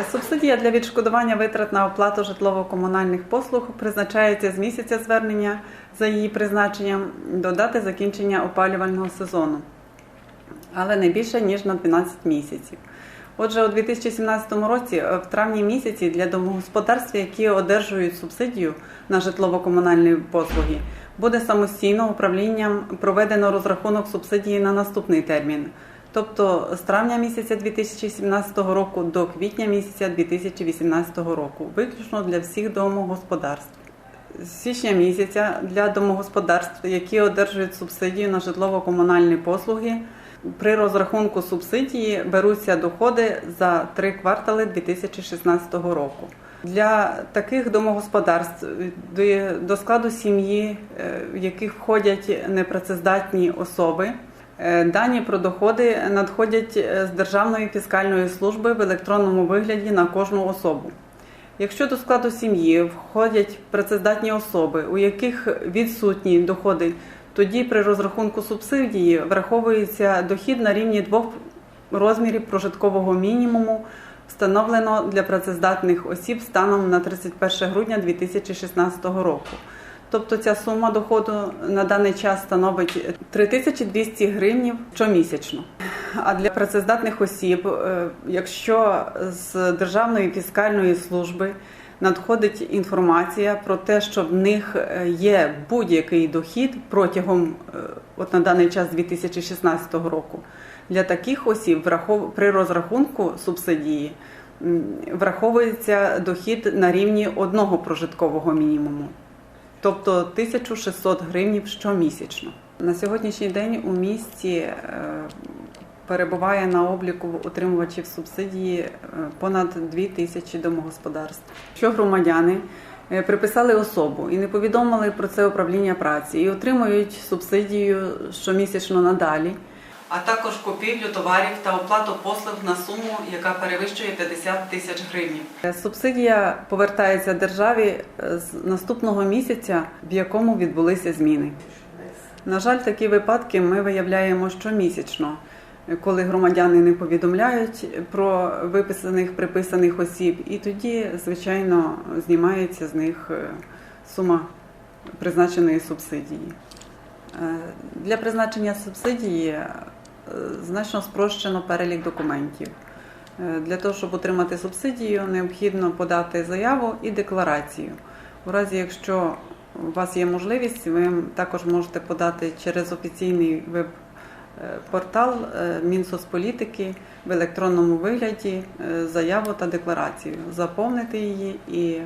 Е, Субсидія для відшкодування витрат на оплату житлово-комунальних послуг призначається з місяця звернення за її призначенням до дати закінчення опалювального сезону, але не більше ніж на 12 місяців. Отже, у 2017 році, е, в травні місяці, для домогосподарств, які одержують субсидію на житлово-комунальні послуги, буде самостійно управлінням проведено розрахунок субсидії на наступний термін, тобто з травня місяця 2017 року до квітня місяця 2018 року, виключно для всіх домогосподарств. З січня місяця для домогосподарств, які одержують субсидію на житлово-комунальні послуги, при розрахунку субсидії беруться доходи за три квартали 2016 року. Для таких домогосподарств до- до складу сім'ї, е, в яких входять непрацездатні особи, е, дані про доходи надходять е, з Державної фіскальної служби в електронному вигляді на кожну особу. Якщо до складу сім'ї входять працездатні особи, у яких відсутні доходи, тоді при розрахунку субсидії враховується дохід на рівні двох розмірів прожиткового мінімуму, встановлено для працездатних осіб станом на 31 грудня 2016 року. Тобто ця сума доходу на даний час становить 3200 гривнів щомісячно. А для працездатних осіб, е, якщо з Державної фіскальної служби надходить інформація про те, що в них е, є будь-який дохід протягом е, от на даний час 2016 року, для таких осіб при розрахунку субсидії враховується дохід на рівні одного прожиткового мінімуму тобто 1600 гривнів щомісячно. На сьогоднішній день у місті е, перебуває на обліку отримувачів субсидії е, понад 2 тисячі домогосподарств. Що громадяни е, приписали особу і не повідомили про це управління праці і отримують субсидію щомісячно надалі. А також купівлю товарів та оплату послуг на суму, яка перевищує 50 тисяч гривень. Субсидія повертається державі е, з наступного місяця, в якому відбулися зміни. На жаль, такі випадки ми виявляємо щомісячно, коли громадяни не повідомляють про виписаних приписаних осіб, і тоді, звичайно, знімається з них е, сума призначеної субсидії. Е, Для призначення субсидії е, значно спрощено перелік документів. Е, Для того, щоб отримати субсидію, необхідно подати заяву і декларацію. У разі, якщо у вас є можливість, ви також можете подати через офіційний веб-портал е, Мінсоцполітики в електронному вигляді е, заяву та декларацію, заповнити її і, е,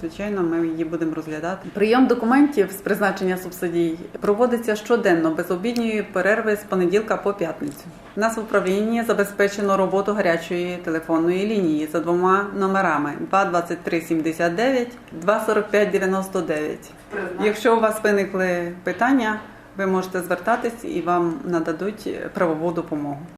звичайно, ми її будемо розглядати. Прийом документів з призначення субсидій проводиться щоденно без обідньої перерви з понеділка по п'ятницю. У нас в управлінні забезпечено роботу гарячої телефонної лінії за двома номерами 22379, 24599. Якщо у вас виникли питання, ви можете звертатись і вам нададуть правову допомогу.